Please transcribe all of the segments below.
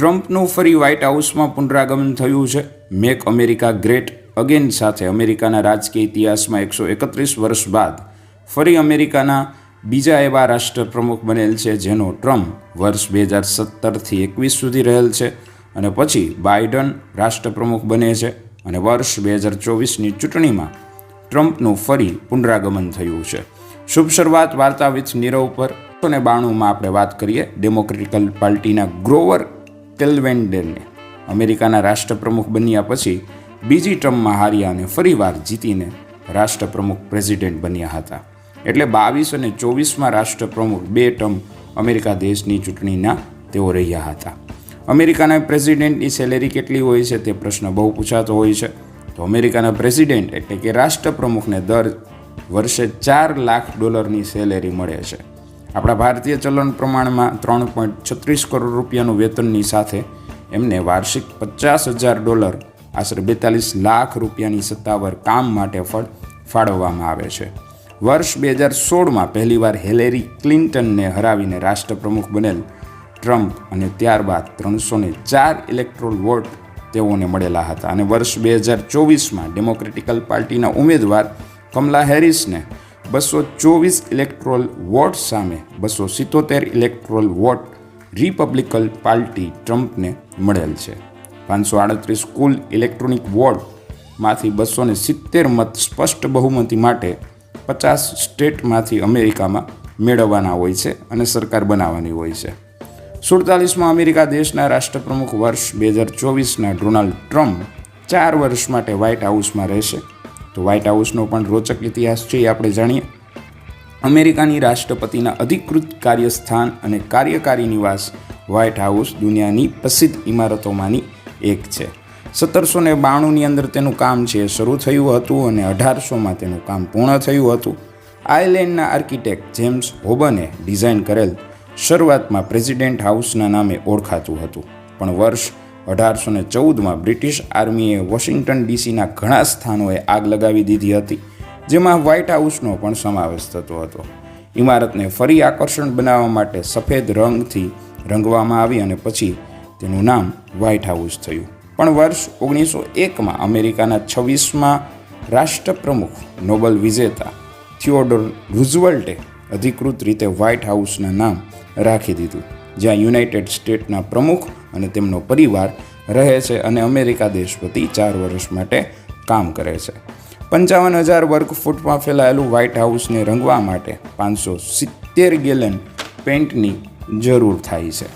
ટ્રમ્પનું ફરી વ્હાઇટ હાઉસમાં પુનરાગમન થયું છે. મેક અમેરિકા ગ્રેટ અગેન સાથે અમેરિકાના રાજકીય ઇતિહાસમાં એકસો એકત્રીસ વર્ષ બાદ ફરી અમેરિકાના બીજા એવા રાષ્ટ્રપ્રમુખ બનેલ છે જેનો ટ્રમ્પ વર્ષ બે હજાર સત્તરથી એકવીસ સુધી રહેલ છે અને પછી બાઇડન રાષ્ટ્રપ્રમુખ બને છે અને વર્ષ બે હજાર ચોવીસની ચૂંટણીમાં ટ્રમ્પનું ફરી પુનરાગમન થયું છે. શુભ શરૂઆત વાર્તા વિથ નીરવ પર. અને બાણુંમાં આપણે વાત કરીએ ડેમોક્રેટિકલ પાર્ટીના ગ્રોવર કેલ્વેન્ડરને અમેરિકાના રાષ્ટ્રપ્રમુખ બન્યા પછી બીજી ટર્મમાં હાર્યા અને ફરીવાર જીતીને રાષ્ટ્રપ્રમુખ પ્રેસિડેન્ટ બન્યા હતા. એટલે બાવીસ અને ચોવીસમાં રાષ્ટ્રપ્રમુખ બે ટર્મ અમેરિકા દેશની ચૂંટણીના તેઓ રહ્યા હતા. અમેરિકાના પ્રેસિડેન્ટની સેલેરી કેટલી હોય છે તે પ્રશ્ન બહુ પૂછાતો હોય છે. તો અમેરિકાના પ્રેસિડેન્ટ એટલે કે રાષ્ટ્રપ્રમુખને દર વર્ષે ચાર લાખ ડોલરની સેલેરી મળે છે. આપણા ભારતીય ચલણ પ્રમાણમાં ત્રણ પોઈન્ટ છત્રીસ કરોડ રૂપિયાનું વેતનની સાથે એમને વાર્ષિક પચાસ હજાર ડોલર, આશરે બેતાલીસ લાખ રૂપિયાની સત્તાવાર કામ માટે ફળ ફાળવવામાં આવે છે. વર્ષ બે હજાર સોળમાં પહેલીવાર હેલેરી ક્લિન્ટનને હરાવીને રાષ્ટ્રપ્રમુખ બનેલ ટ્રમ્પ અને ત્યારબાદ ત્રણસો ને ચાર ઇલેક્ટ્રોલ વોટ તેઓને મળેલા હતા. અને વર્ષ બે હજાર ચોવીસમાં ડેમોક્રેટિકલ પાર્ટીના ઉમેદવાર કમલા હેરિસને બસો ચોવીસ ઇલેક્ટ્રોલ વોટ સામે બસો સિત્તોતેર ઇલેક્ટ્રોલ વોટ રિપબ્લિકન પાર્ટી ટ્રમ્પને મળેલ છે. પાંચસો આડત્રીસ કુલ ઇલેક્ટ્રોનિક વોટમાંથી બસો ને સિત્તેર મત સ્પષ્ટ બહુમતી માટે પચાસ સ્ટેટમાંથી અમેરિકામાં મેળવવાના હોય છે અને સરકાર બનાવવાની હોય છે. સુડતાલીસમાં અમેરિકા દેશના રાષ્ટ્રપ્રમુખ વર્ષ બે હજાર ચોવીસના ડોનાલ્ડ ટ્રમ્પ ચાર વર્ષ માટે વ્હાઇટ હાઉસમાં રહેશે. તો વ્હાઇટ હાઉસનો પણ રોચક ઇતિહાસ છે એ આપણે જાણીએ. અમેરિકાની રાષ્ટ્રપતિના અધિકૃત કાર્યસ્થાન અને કાર્યકારી નિવાસ વ્હાઇટ હાઉસ દુનિયાની પ્રસિદ્ધ ઇમારતોમાંની એક છે. સત્તરસો ને બાણુંની અંદર તેનું કામ છે શરૂ થયું હતું અને અઢારસોમાં તેનું કામ પૂર્ણ થયું હતું. આયર્લેન્ડના આર્કિટેક્ટ જેમ્સ હોબને ડિઝાઇન કરેલ શરૂઆતમાં પ્રેસિડેન્ટ હાઉસના નામે ઓળખાતું હતું. પણ વર્ષ અઢારસો ને ચૌદમાં બ્રિટિશ આર્મીએ વોશિંગ્ટન ડીસીના ઘણા સ્થાનોએ આગ લગાવી દીધી હતી, જેમાં વ્હાઇટ હાઉસનો પણ સમાવેશ થતો હતો. ઇમારતને ફરી આકર્ષણ બનાવવા માટે સફેદ રંગથી રંગવામાં આવી અને પછી તેનું નામ વ્હાઇટ હાઉસ થયું. પણ વર્ષ ઓગણીસો એકમાં અમેરિકાના છવ્વીસમાં રાષ્ટ્રપ્રમુખ નોબલ વિજેતા થિયોડોર રૂઝવલ્ટે અધિકૃત રીતે વ્હાઇટ હાઉસના નામ રાખી દીધું, જ્યાં યુનાઇટેડ સ્ટેટના પ્રમુખ અને તેમનો પરિવાર રહે છે અને અમેરિકા દેશ વતી ચાર વર્ષ માટે કામ કરે છે. પંચાવન હજાર વર્ગ ફૂટમાં ફેલાયેલું વ્હાઇટ હાઉસને રંગવા માટે પાંચસો સિત્તેર ગેલન પેન્ટની જરૂર થાય છે.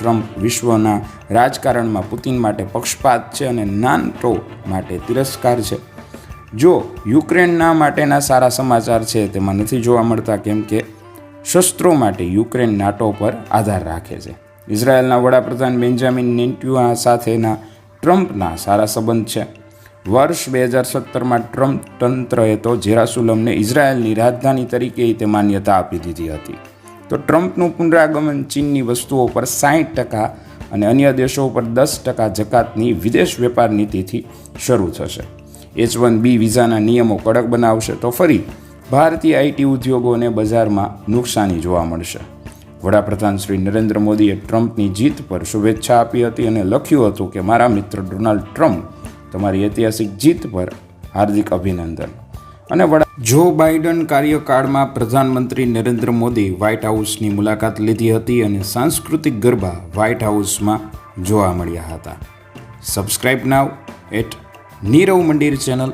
ટ્રમ્પ વિશ્વના રાજકારણમાં પુતિન માટે પક્ષપાત છે અને નાનટો માટે તિરસ્કાર છે. જો યુક્રેનના માટેના સારા સમાચાર છે, તેમાં નથી જોવા મળતા, કેમ કે શસ્ત્રો માટે યુક્રેન નાટો પર આધાર રાખે છે. ઇઝરાયેલના વડાપ્રધાન બેન્જામિન નેન્ટ્યુઆ સાથેના ટ્રમ્પના સારા સંબંધ છે. વર્ષ બે હજાર સત્તરમાં ટ્રમ્પ તંત્રએ તો જેરાસુલમને ઇઝરાયેલની રાજધાની તરીકે તે માન્યતા આપી દીધી હતી. તો ટ્રમ્પનું પુનરાગમન ચીનની વસ્તુઓ પર સાહીઠ ટકા અને અન્ય દેશો પર દસ ટકા જકાતની વિદેશ વેપાર નીતિથી શરૂ થશે. એચ વન બી વિઝાના નિયમો કડક બનાવશે તો ફરી ભારતીય આઈટી ઉદ્યોગોને બજારમાં નુકસાની જોવા મળશે. વડાપ્રધાન શ્રી નરેન્દ્ર મોદીએ ટ્રમ્પની જીત પર શુભેચ્છા આપી હતી અને લખ્યું હતું કે, મારા મિત્ર ડોનાલ્ડ ટ્રમ્પ તમારી ઐતિહાસિક જીત પર હાર્દિક અભિનંદન. અને વડા જો બાઇડન કાર્યકાળમાં પ્રધાનમંત્રી નરેન્દ્ર મોદી વ્હાઇટ હાઉસની મુલાકાત લીધી હતી અને સાંસ્કૃતિક ગરબા વ્હાઇટ હાઉસમાં જોવા મળ્યા હતા. સબસ્ક્રાઇબ નાવ એટ નીરવ મંદિર ચેનલ